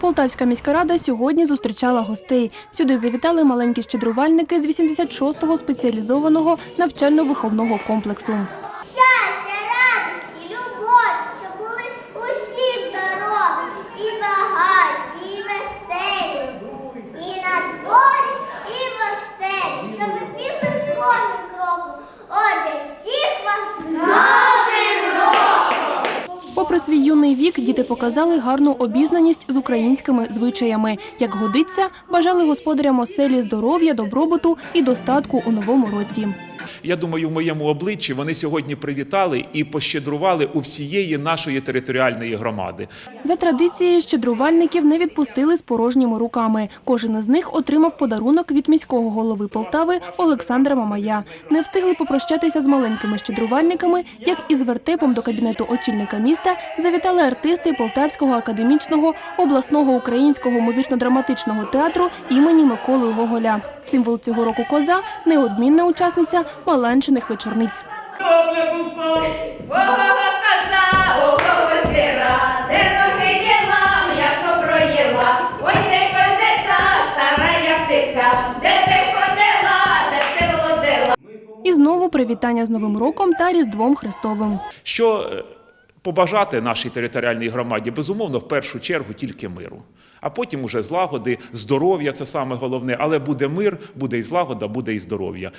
Полтавська міська рада сьогодні зустрічала гостей. Сюди завітали маленькі щедрувальники з 86-го спеціалізованого навчально-виховного комплексу. Юний вік, діти показали гарну обізнаність з українськими звичаями. Як годиться, бажали господарям оселі здоров'я, добробуту і достатку у новому році. Я думаю, в моєму обличчі вони сьогодні привітали і пощедрували у всієї нашої територіальної громади. За традицією, щедрувальників не відпустили з порожніми руками. Кожен із них отримав подарунок від міського голови Полтави Олександра Мамая. Не встигли попрощатися з маленькими щедрувальниками, як із вертепом до кабінету очільника міста завітали артисти Полтавського академічного обласного українського музично-драматичного театру імені Миколи Гоголя. Символ цього року коза неодмінна учасниця Маланчиних вечорниць. Ого коза, де ноги їла, м'ясо. Ой, ти козиця, стара як птиця, де ти ходила, де ти володила. І знову привітання з Новим роком та Різдвом Христовим. Що е, побажати нашій територіальній громаді? Безумовно, в першу чергу тільки миру. А потім уже злагоди, здоров'я це саме головне. Але буде мир, буде і злагода, буде і здоров'я.